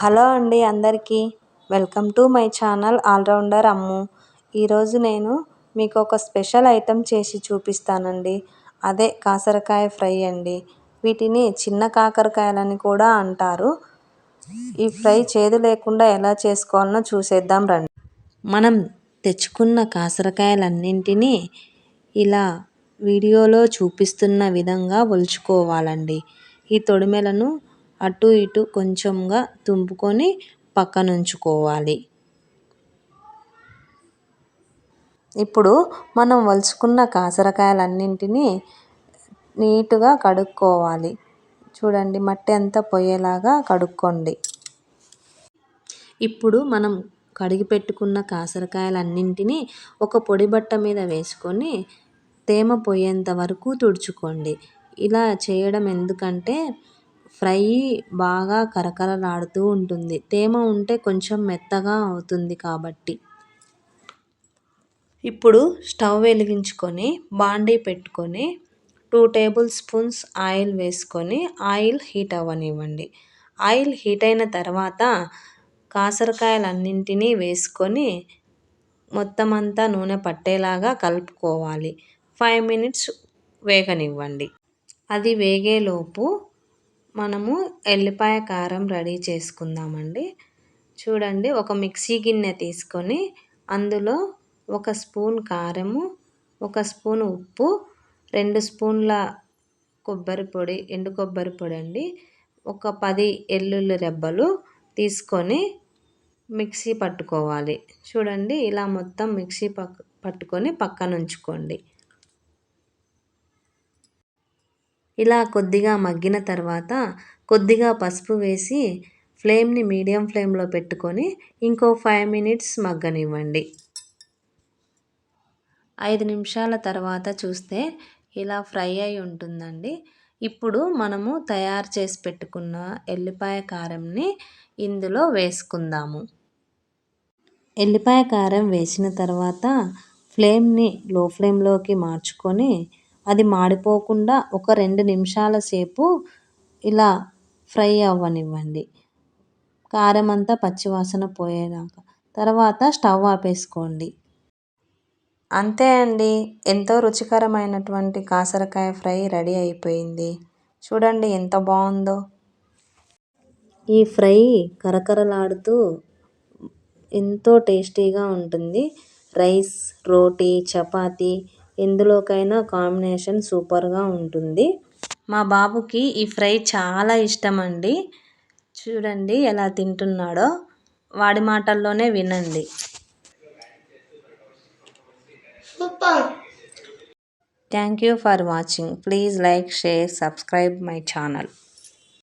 Hello అండి అందరికీ. Welcome to my channel allrounder Ammu. ఈరోజు నేను మీకు ఒక స్పెషల్ ఐటెం చేసి చూపిస్తానండి. అదే కాకరకాయ ఫ్రై అండి. వీటిని చిన్న కాకరకాయలని కూడా అంటారు. ఈ ఫ్రై చేదు లేకుండా ఎలా చేసుకోవాలో చూసేద్దాం రండి. మనం తెచ్చుకున్న కాకరకాయలన్నింటినీ ఇలా వీడియోలో చూపిస్తున్న విధంగా ఒలుచుకోవాలండి. ఈ తొడిమెలను అటు ఇటు కొంచెంగా తుంపుకొని పక్కన ఉంచుకోవాలి ఇప్పుడు మనం వలుచుకున్న కాకరకాయలన్నింటినీ నీటుగా కడుక్కోవాలి. చూడండి మట్టి అంతా పోయేలాగా కడుక్కోండి. ఇప్పుడు మనం కడిగి పెట్టుకున్న కాకరకాయలన్నింటినీ ఒక పొడి బట్ట మీద వేసుకొని తేమ పోయేంత వరకు తుడుచుకోండి. ఇలా చేయడం ఎందుకంటే ఫ్రై బాగా కరకరలాడుతూ ఉంటుంది. తేమ ఉంటే కొంచెం మెత్తగా అవుతుంది కాబట్టి. ఇప్పుడు స్టవ్ వెలిగించుకొని బాండీ పెట్టుకొని టూ టేబుల్ స్పూన్స్ ఆయిల్ వేసుకొని ఆయిల్ హీట్ అవ్వనివ్వండి. ఆయిల్ హీట్ అయిన తర్వాత కాసరకాయలన్నింటినీ వేసుకొని మొత్తం అంతా నూనె పట్టేలాగా కలుపుకోవాలి. ఫైవ్ మినిట్స్ వేగనివ్వండి. అది వేగేలోపు మనము ఎల్లిపాయ కారం రెడీ చేసుకుందామండి. చూడండి ఒక మిక్సీ గిన్నె తీసుకొని అందులో ఒక స్పూన్ కారము ఒక స్పూన్ ఉప్పు రెండు స్పూన్ల కొబ్బరి పొడి ఎండు కొబ్బరి పొడి అండి ఒక పది ఎల్లుల్లి రెబ్బలు తీసుకొని మిక్సీ పట్టుకోవాలి. చూడండి ఇలా మొత్తం మిక్సీ పట్టుకొని పక్కన ఉంచుకోండి ఇలా కొద్దిగా మగ్గిన తర్వాత కొద్దిగా పసుపు వేసి ఫ్లేమ్ని మీడియం ఫ్లేమ్లో పెట్టుకొని ఇంకో ఫైవ్ మినిట్స్ మగ్గనివ్వండి. ఐదు నిమిషాల తర్వాత చూస్తే ఇలా ఫ్రై అయి ఉంటుందండి. ఇప్పుడు మనము తయారు చేసి పెట్టుకున్న ఎల్లిపాయ కారంని ఇందులో వేసుకుందాము. ఎల్లిపాయ కారం వేసిన తర్వాత ఫ్లేమ్ని లో ఫ్లేమ్లోకి మార్చుకొని అది మాడిపోకుండా ఒక రెండు నిమిషాల సేపు ఇలా ఫ్రై అవ్వనివ్వండి. కారం అంతా పచ్చివాసన పోయేదాకా. తర్వాత స్టవ్ ఆపేసుకోండి. అంతే అండి. ఎంతో రుచికరమైనటువంటి కాకరకాయ ఫ్రై రెడీ అయిపోయింది. చూడండి ఎంత బాగుందో. ఈ ఫ్రై కరకరలాడుతూ ఎంతో టేస్టీగా ఉంటుంది. రైస్ రోటీ చపాతీ ఎందులోకైనా కాంబినేషన్ సూపర్గా ఉంటుంది. మా బాబుకి ఈ ఫ్రై చాలా ఇష్టం అండి చూడండి ఎలా తింటున్నాడో. వాడి మాటల్లోనే వినండి. Thank you for watching. Please like share subscribe my channel.